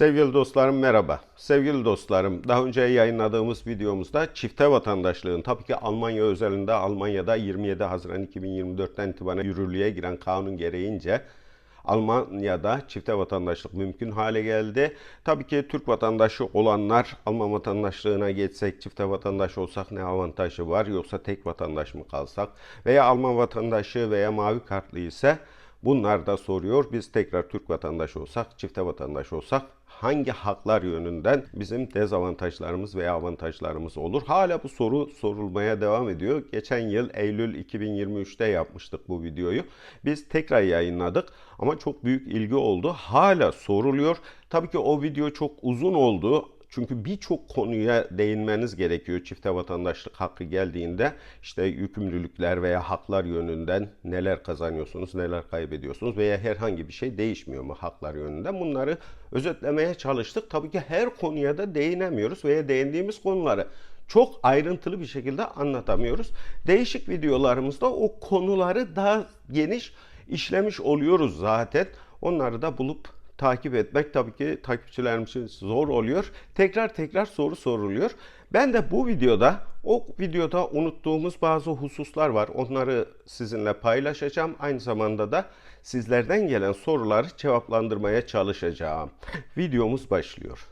Sevgili dostlarım merhaba. Sevgili dostlarım daha önce yayınladığımız videomuzda çifte vatandaşlığın tabii ki Almanya özelinde Almanya'da 27 Haziran 2024'ten itibaren yürürlüğe giren kanun gereğince Almanya'da çifte vatandaşlık mümkün hale geldi. Tabii ki Türk vatandaşı olanlar Alman vatandaşlığına geçsek çifte vatandaş olsak ne avantajı var yoksa tek vatandaş mı kalsak veya Alman vatandaşı veya mavi kartlı ise Bunlar da soruyor. Biz tekrar Türk vatandaşı olsak, çifte vatandaş olsak hangi haklar yönünden bizim dezavantajlarımız veya avantajlarımız olur? Hala bu soru sorulmaya devam ediyor. Geçen yıl Eylül 2023'te yapmıştık bu videoyu. Biz tekrar yayınladık ama çok büyük ilgi oldu. Hala soruluyor. Tabii ki o video çok uzun oldu. Çünkü birçok konuya değinmeniz gerekiyor çifte vatandaşlık hakkı geldiğinde. işte yükümlülükler veya haklar yönünden neler kazanıyorsunuz, neler kaybediyorsunuz veya herhangi bir şey değişmiyor mu haklar yönünden? Bunları özetlemeye çalıştık. Tabii ki her konuya da değinemiyoruz veya değindiğimiz konuları çok ayrıntılı bir şekilde anlatamıyoruz. Değişik videolarımızda o konuları daha geniş işlemiş oluyoruz zaten. Onları da bulup takip etmek tabii ki takipçilerim için zor oluyor. Tekrar tekrar soru soruluyor. Ben de bu videoda o videoda unuttuğumuz bazı hususlar var. Onları sizinle paylaşacağım. Aynı zamanda da sizlerden gelen soruları cevaplandırmaya çalışacağım. Videomuz başlıyor.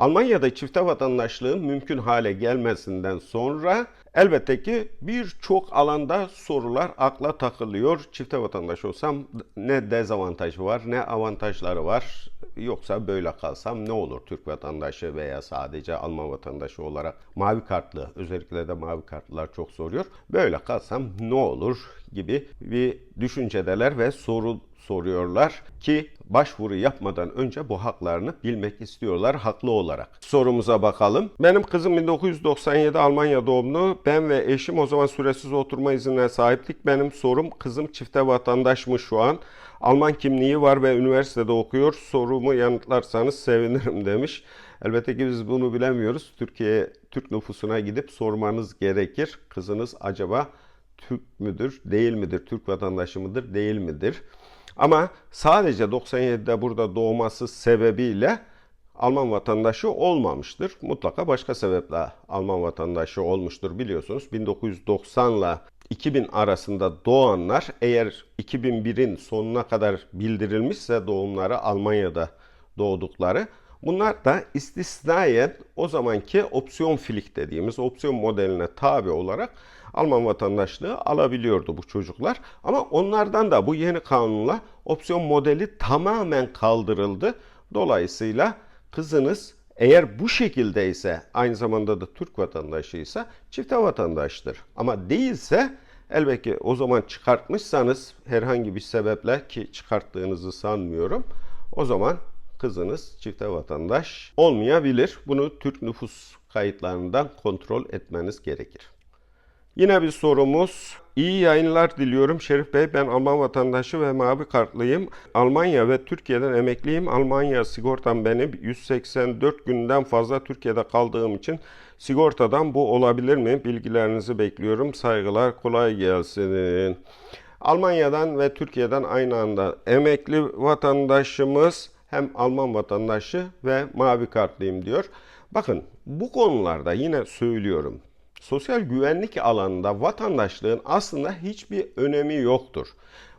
Almanya'da çifte vatandaşlığın mümkün hale gelmesinden sonra elbette ki birçok alanda sorular akla takılıyor. Çifte vatandaş olsam ne dezavantajı var ne avantajları var yoksa böyle kalsam ne olur Türk vatandaşı veya sadece Alman vatandaşı olarak mavi kartlı özellikle de mavi kartlılar çok soruyor. Böyle kalsam ne olur gibi bir düşüncedeler ve soru soruyorlar ki başvuru yapmadan önce bu haklarını bilmek istiyorlar haklı olarak. Sorumuza bakalım. Benim kızım 1997 Almanya doğumlu. Ben ve eşim o zaman süresiz oturma iznine sahiptik. Benim sorum kızım çifte vatandaş mı şu an? Alman kimliği var ve üniversitede okuyor. Sorumu yanıtlarsanız sevinirim demiş. Elbette ki biz bunu bilemiyoruz. Türkiye Türk nüfusuna gidip sormanız gerekir. Kızınız acaba Türk müdür, değil midir? Türk vatandaşı mıdır, değil midir? Ama sadece 97'de burada doğması sebebiyle Alman vatandaşı olmamıştır. Mutlaka başka sebeple Alman vatandaşı olmuştur biliyorsunuz. 1990 ile 2000 arasında doğanlar eğer 2001'in sonuna kadar bildirilmişse doğumları Almanya'da doğdukları Bunlar da istisnayen o zamanki opsiyon filik dediğimiz opsiyon modeline tabi olarak Alman vatandaşlığı alabiliyordu bu çocuklar. Ama onlardan da bu yeni kanunla opsiyon modeli tamamen kaldırıldı. Dolayısıyla kızınız eğer bu şekilde ise aynı zamanda da Türk vatandaşıysa çifte vatandaştır. Ama değilse elbette o zaman çıkartmışsanız herhangi bir sebeple ki çıkarttığınızı sanmıyorum. O zaman kızınız çifte vatandaş olmayabilir. Bunu Türk nüfus kayıtlarından kontrol etmeniz gerekir. Yine bir sorumuz. İyi yayınlar diliyorum Şerif Bey. Ben Alman vatandaşı ve mavi kartlıyım. Almanya ve Türkiye'den emekliyim. Almanya sigortam benim. 184 günden fazla Türkiye'de kaldığım için sigortadan bu olabilir mi? Bilgilerinizi bekliyorum. Saygılar, kolay gelsin. Almanya'dan ve Türkiye'den aynı anda emekli vatandaşımız hem Alman vatandaşı ve mavi kartlıyım diyor. Bakın bu konularda yine söylüyorum. Sosyal güvenlik alanında vatandaşlığın aslında hiçbir önemi yoktur.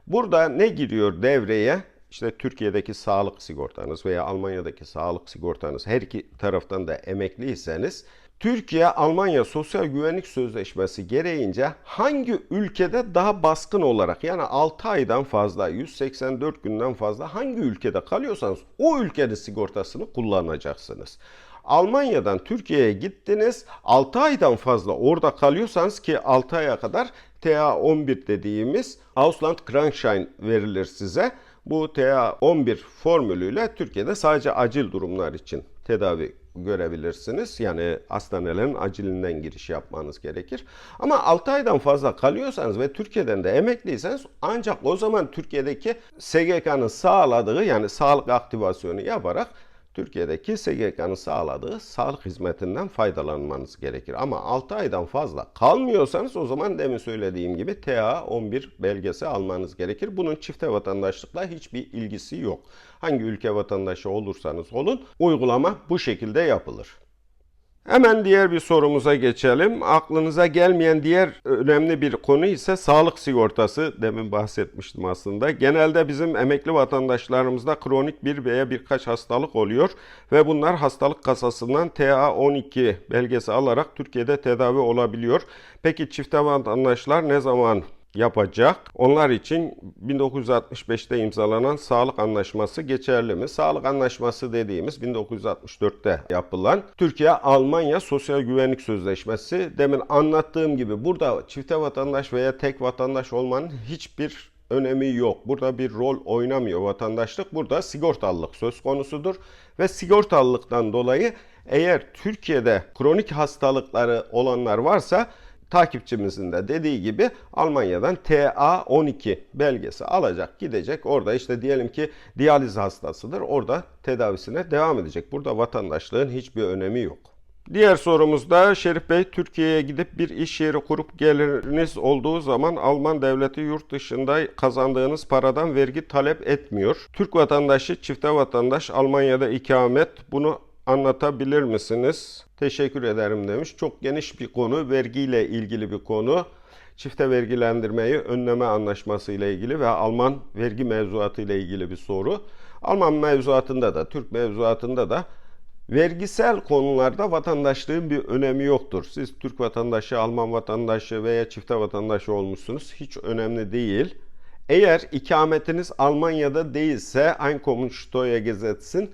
Burada ne giriyor devreye? İşte Türkiye'deki sağlık sigortanız veya Almanya'daki sağlık sigortanız her iki taraftan da emekliyseniz Türkiye Almanya Sosyal Güvenlik Sözleşmesi gereğince hangi ülkede daha baskın olarak yani 6 aydan fazla 184 günden fazla hangi ülkede kalıyorsanız o ülkenin sigortasını kullanacaksınız. Almanya'dan Türkiye'ye gittiniz 6 aydan fazla orada kalıyorsanız ki 6 aya kadar TA11 dediğimiz Ausland Krankschein verilir size. Bu TA11 formülüyle Türkiye'de sadece acil durumlar için tedavi görebilirsiniz. Yani hastanelerin acilinden giriş yapmanız gerekir. Ama 6 aydan fazla kalıyorsanız ve Türkiye'den de emekliyseniz ancak o zaman Türkiye'deki SGK'nın sağladığı yani sağlık aktivasyonu yaparak Türkiye'deki SGK'nın sağladığı sağlık hizmetinden faydalanmanız gerekir. Ama 6 aydan fazla kalmıyorsanız o zaman demin söylediğim gibi TA11 belgesi almanız gerekir. Bunun çifte vatandaşlıkla hiçbir ilgisi yok. Hangi ülke vatandaşı olursanız olun uygulama bu şekilde yapılır. Hemen diğer bir sorumuza geçelim. Aklınıza gelmeyen diğer önemli bir konu ise sağlık sigortası. Demin bahsetmiştim aslında. Genelde bizim emekli vatandaşlarımızda kronik bir veya birkaç hastalık oluyor ve bunlar hastalık kasasından TA12 belgesi alarak Türkiye'de tedavi olabiliyor. Peki çifte vatandaşlar ne zaman yapacak. Onlar için 1965'te imzalanan sağlık anlaşması geçerli mi? Sağlık anlaşması dediğimiz 1964'te yapılan Türkiye-Almanya Sosyal Güvenlik Sözleşmesi. Demin anlattığım gibi burada çifte vatandaş veya tek vatandaş olmanın hiçbir önemi yok. Burada bir rol oynamıyor vatandaşlık. Burada sigortalılık söz konusudur ve sigortalılıktan dolayı eğer Türkiye'de kronik hastalıkları olanlar varsa takipçimizin de dediği gibi Almanya'dan TA12 belgesi alacak, gidecek. Orada işte diyelim ki diyaliz hastasıdır. Orada tedavisine devam edecek. Burada vatandaşlığın hiçbir önemi yok. Diğer sorumuzda Şerif Bey Türkiye'ye gidip bir iş yeri kurup geliriniz olduğu zaman Alman devleti yurt dışında kazandığınız paradan vergi talep etmiyor. Türk vatandaşı, çifte vatandaş Almanya'da ikamet bunu anlatabilir misiniz? Teşekkür ederim demiş. Çok geniş bir konu, vergiyle ilgili bir konu. Çifte vergilendirmeyi önleme anlaşması ile ilgili ve Alman vergi mevzuatı ile ilgili bir soru. Alman mevzuatında da, Türk mevzuatında da vergisel konularda vatandaşlığın bir önemi yoktur. Siz Türk vatandaşı, Alman vatandaşı veya çifte vatandaşı olmuşsunuz. Hiç önemli değil. Eğer ikametiniz Almanya'da değilse Einkommensteuer Gesetz'in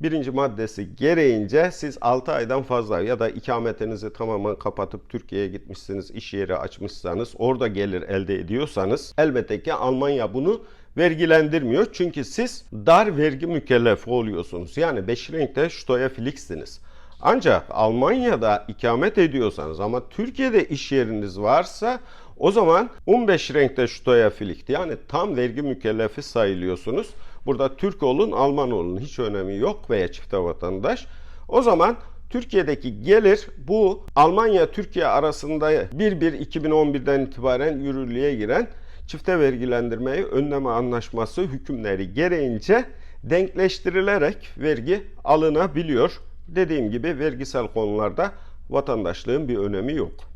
birinci maddesi gereğince siz 6 aydan fazla ya da ikametinizi tamamen kapatıp Türkiye'ye gitmişsiniz, iş yeri açmışsanız, orada gelir elde ediyorsanız elbette ki Almanya bunu vergilendirmiyor. Çünkü siz dar vergi mükellefi oluyorsunuz. Yani 5 renkte Steuerpflichtsiniz. Ancak Almanya'da ikamet ediyorsanız ama Türkiye'de iş yeriniz varsa o zaman 15 renkte Steuerpflicht yani tam vergi mükellefi sayılıyorsunuz. Burada Türk olun, Alman olun hiç önemi yok veya çifte vatandaş. O zaman Türkiye'deki gelir bu Almanya-Türkiye arasında 1-1-2011'den itibaren yürürlüğe giren çifte vergilendirmeyi önleme anlaşması hükümleri gereğince denkleştirilerek vergi alınabiliyor. Dediğim gibi vergisel konularda vatandaşlığın bir önemi yok.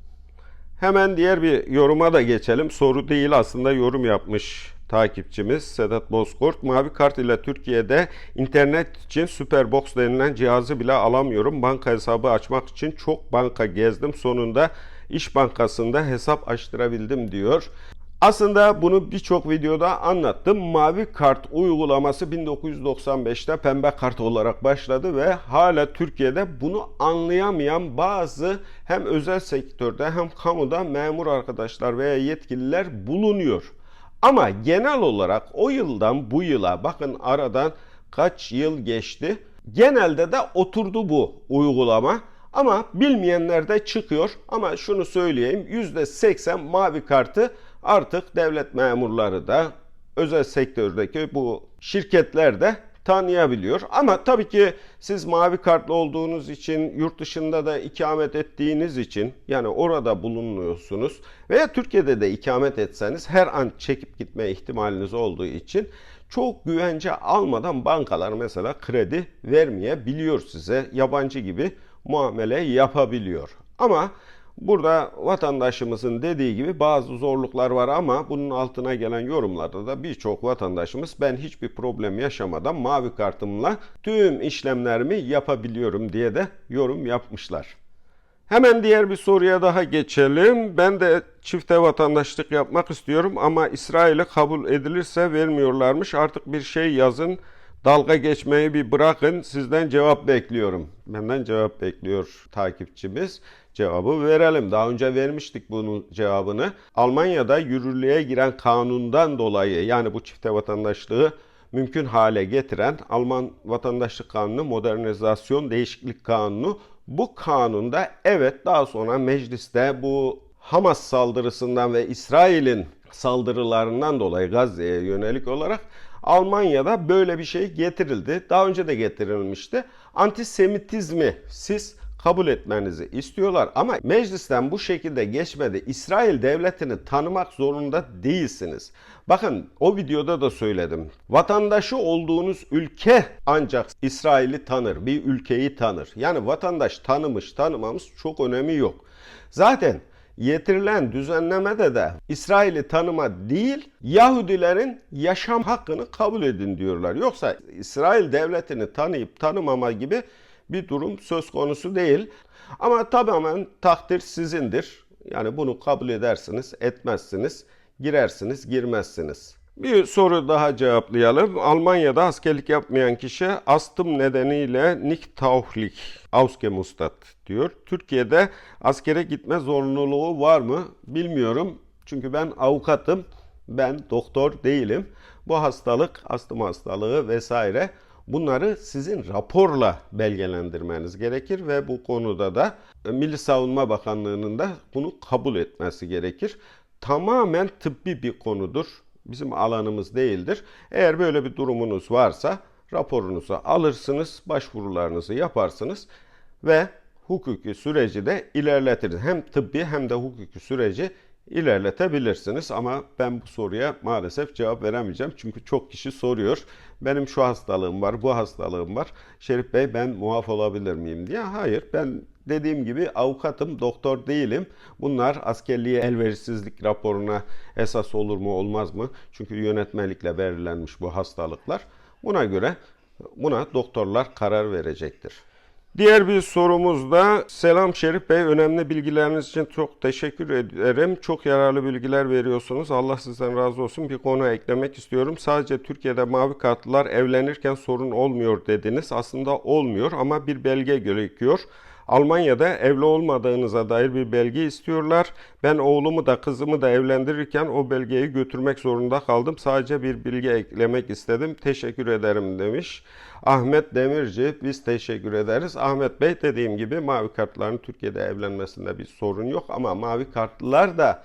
Hemen diğer bir yoruma da geçelim. Soru değil aslında yorum yapmış takipçimiz Sedat Bozkurt. Mavi kart ile Türkiye'de internet için Superbox denilen cihazı bile alamıyorum. Banka hesabı açmak için çok banka gezdim. Sonunda İş Bankası'nda hesap açtırabildim diyor. Aslında bunu birçok videoda anlattım. Mavi kart uygulaması 1995'te pembe kart olarak başladı ve hala Türkiye'de bunu anlayamayan bazı hem özel sektörde hem kamuda memur arkadaşlar veya yetkililer bulunuyor. Ama genel olarak o yıldan bu yıla bakın aradan kaç yıl geçti. Genelde de oturdu bu uygulama. Ama bilmeyenler de çıkıyor. Ama şunu söyleyeyim %80 mavi kartı artık devlet memurları da özel sektördeki bu şirketler de tanıyabiliyor. Ama tabii ki siz mavi kartlı olduğunuz için, yurt dışında da ikamet ettiğiniz için yani orada bulunuyorsunuz veya Türkiye'de de ikamet etseniz her an çekip gitme ihtimaliniz olduğu için çok güvence almadan bankalar mesela kredi vermeyebiliyor size. Yabancı gibi muamele yapabiliyor. Ama Burada vatandaşımızın dediği gibi bazı zorluklar var ama bunun altına gelen yorumlarda da birçok vatandaşımız ben hiçbir problem yaşamadan mavi kartımla tüm işlemlerimi yapabiliyorum diye de yorum yapmışlar. Hemen diğer bir soruya daha geçelim. Ben de çifte vatandaşlık yapmak istiyorum ama İsrail'e kabul edilirse vermiyorlarmış. Artık bir şey yazın. Dalga geçmeyi bir bırakın. Sizden cevap bekliyorum. Benden cevap bekliyor takipçimiz cevabı verelim. Daha önce vermiştik bunun cevabını. Almanya'da yürürlüğe giren kanundan dolayı yani bu çifte vatandaşlığı mümkün hale getiren Alman Vatandaşlık Kanunu Modernizasyon Değişiklik Kanunu bu kanunda evet daha sonra mecliste bu Hamas saldırısından ve İsrail'in saldırılarından dolayı Gazze'ye yönelik olarak Almanya'da böyle bir şey getirildi. Daha önce de getirilmişti. Antisemitizmi siz kabul etmenizi istiyorlar ama meclisten bu şekilde geçmedi. İsrail devletini tanımak zorunda değilsiniz. Bakın o videoda da söyledim. Vatandaşı olduğunuz ülke ancak İsrail'i tanır, bir ülkeyi tanır. Yani vatandaş tanımış tanımamış çok önemi yok. Zaten getirilen düzenlemede de İsrail'i tanıma değil, Yahudilerin yaşam hakkını kabul edin diyorlar. Yoksa İsrail devletini tanıyıp tanımama gibi bir durum söz konusu değil. Ama tamamen takdir sizindir. Yani bunu kabul edersiniz, etmezsiniz, girersiniz, girmezsiniz. Bir soru daha cevaplayalım. Almanya'da askerlik yapmayan kişi astım nedeniyle nicht tauchlich ausgemustert diyor. Türkiye'de askere gitme zorunluluğu var mı bilmiyorum. Çünkü ben avukatım, ben doktor değilim. Bu hastalık, astım hastalığı vesaire bunları sizin raporla belgelendirmeniz gerekir ve bu konuda da Milli Savunma Bakanlığı'nın da bunu kabul etmesi gerekir. Tamamen tıbbi bir konudur bizim alanımız değildir. Eğer böyle bir durumunuz varsa raporunuzu alırsınız, başvurularınızı yaparsınız ve hukuki süreci de ilerletiriz. Hem tıbbi hem de hukuki süreci ilerletebilirsiniz ama ben bu soruya maalesef cevap veremeyeceğim. Çünkü çok kişi soruyor. Benim şu hastalığım var, bu hastalığım var. Şerif Bey ben muaf olabilir miyim diye. Hayır ben dediğim gibi avukatım, doktor değilim. Bunlar askerliğe elverişsizlik raporuna esas olur mu olmaz mı? Çünkü yönetmelikle belirlenmiş bu hastalıklar. Buna göre buna doktorlar karar verecektir. Diğer bir sorumuz da Selam Şerif Bey önemli bilgileriniz için çok teşekkür ederim. Çok yararlı bilgiler veriyorsunuz. Allah sizden razı olsun. Bir konu eklemek istiyorum. Sadece Türkiye'de mavi kartlılar evlenirken sorun olmuyor dediniz. Aslında olmuyor ama bir belge gerekiyor. Almanya'da evli olmadığınıza dair bir belge istiyorlar. Ben oğlumu da kızımı da evlendirirken o belgeyi götürmek zorunda kaldım. Sadece bir bilgi eklemek istedim. Teşekkür ederim demiş. Ahmet Demirci biz teşekkür ederiz. Ahmet Bey dediğim gibi mavi kartların Türkiye'de evlenmesinde bir sorun yok ama mavi kartlılar da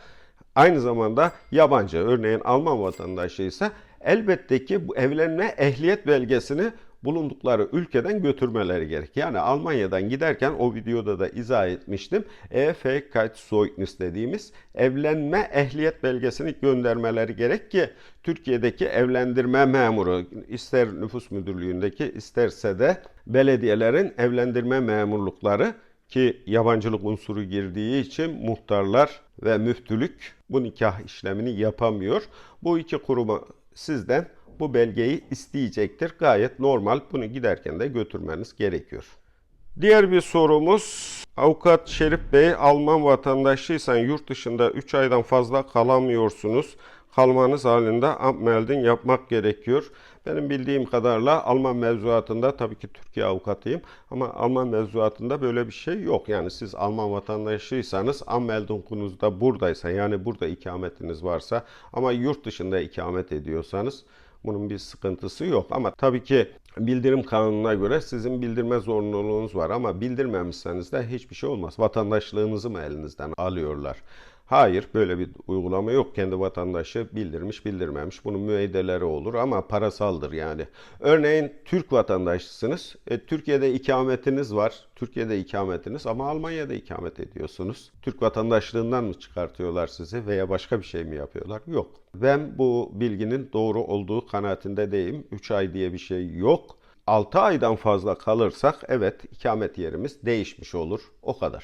aynı zamanda yabancı örneğin Alman vatandaşı ise elbette ki bu evlenme ehliyet belgesini bulundukları ülkeden götürmeleri gerek. Yani Almanya'dan giderken o videoda da izah etmiştim. EFKzeugnis dediğimiz evlenme ehliyet belgesini göndermeleri gerek ki Türkiye'deki evlendirme memuru ister nüfus müdürlüğündeki isterse de belediyelerin evlendirme memurlukları ki yabancılık unsuru girdiği için muhtarlar ve müftülük bu nikah işlemini yapamıyor. Bu iki kuruma sizden bu belgeyi isteyecektir. Gayet normal. Bunu giderken de götürmeniz gerekiyor. Diğer bir sorumuz Avukat Şerif Bey Alman vatandaşıysan yurt dışında 3 aydan fazla kalamıyorsunuz. Kalmanız halinde Ammeldin yapmak gerekiyor. Benim bildiğim kadarıyla Alman mevzuatında tabii ki Türkiye avukatıyım ama Alman mevzuatında böyle bir şey yok. Yani siz Alman vatandaşıysanız Ammeldunkunuzda buradaysa yani burada ikametiniz varsa ama yurt dışında ikamet ediyorsanız bunun bir sıkıntısı yok ama tabii ki bildirim kanununa göre sizin bildirme zorunluluğunuz var ama bildirmemişseniz de hiçbir şey olmaz. Vatandaşlığınızı mı elinizden alıyorlar? Hayır böyle bir uygulama yok. Kendi vatandaşı bildirmiş bildirmemiş. Bunun müeydeleri olur ama parasaldır yani. Örneğin Türk vatandaşısınız. E, Türkiye'de ikametiniz var. Türkiye'de ikametiniz ama Almanya'da ikamet ediyorsunuz. Türk vatandaşlığından mı çıkartıyorlar sizi veya başka bir şey mi yapıyorlar? Yok. Ben bu bilginin doğru olduğu kanaatinde değilim. 3 ay diye bir şey yok. 6 aydan fazla kalırsak evet ikamet yerimiz değişmiş olur. O kadar.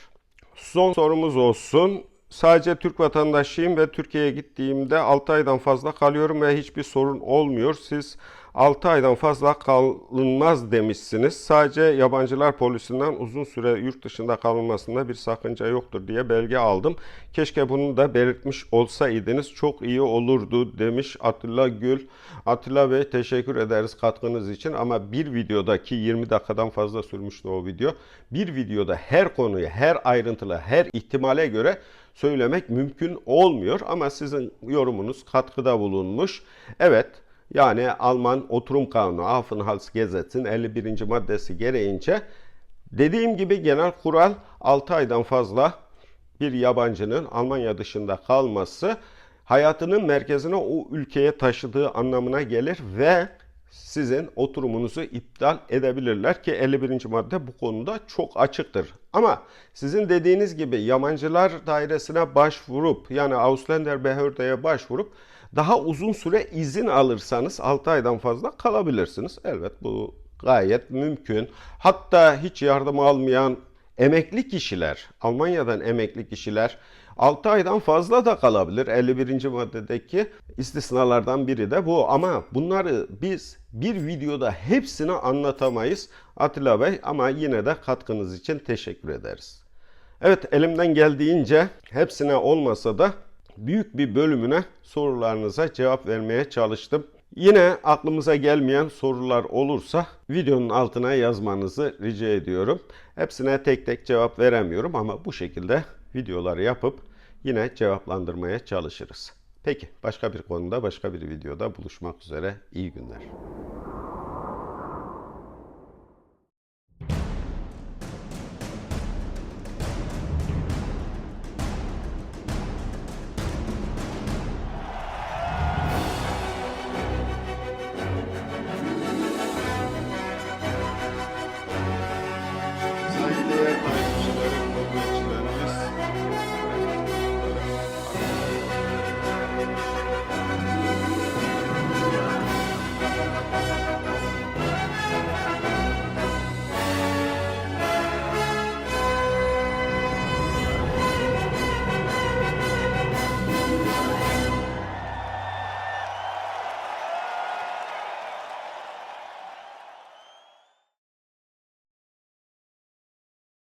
Son sorumuz olsun. Sadece Türk vatandaşıyım ve Türkiye'ye gittiğimde 6 aydan fazla kalıyorum ve hiçbir sorun olmuyor. Siz 6 aydan fazla kalınmaz demişsiniz. Sadece yabancılar polisinden uzun süre yurt dışında kalınmasında bir sakınca yoktur diye belge aldım. Keşke bunu da belirtmiş olsaydınız çok iyi olurdu demiş Atilla Gül. Atilla Bey teşekkür ederiz katkınız için ama bir videodaki 20 dakikadan fazla sürmüştü o video. Bir videoda her konuyu, her ayrıntılı, her ihtimale göre söylemek mümkün olmuyor ama sizin yorumunuz katkıda bulunmuş. Evet, yani Alman Oturum Kanunu Aufenthaltsgesetz'in 51. maddesi gereğince dediğim gibi genel kural 6 aydan fazla bir yabancının Almanya dışında kalması hayatının merkezine o ülkeye taşıdığı anlamına gelir ve sizin oturumunuzu iptal edebilirler ki 51. madde bu konuda çok açıktır. Ama sizin dediğiniz gibi yabancılar dairesine başvurup yani Ausländer Behörde'ye başvurup daha uzun süre izin alırsanız 6 aydan fazla kalabilirsiniz. Elbet bu gayet mümkün. Hatta hiç yardım almayan emekli kişiler, Almanya'dan emekli kişiler 6 aydan fazla da kalabilir. 51. maddedeki istisnalardan biri de bu. Ama bunları biz bir videoda hepsini anlatamayız Atilla Bey ama yine de katkınız için teşekkür ederiz. Evet elimden geldiğince hepsine olmasa da büyük bir bölümüne sorularınıza cevap vermeye çalıştım. Yine aklımıza gelmeyen sorular olursa videonun altına yazmanızı rica ediyorum. Hepsine tek tek cevap veremiyorum ama bu şekilde videoları yapıp yine cevaplandırmaya çalışırız. Peki başka bir konuda başka bir videoda buluşmak üzere. İyi günler.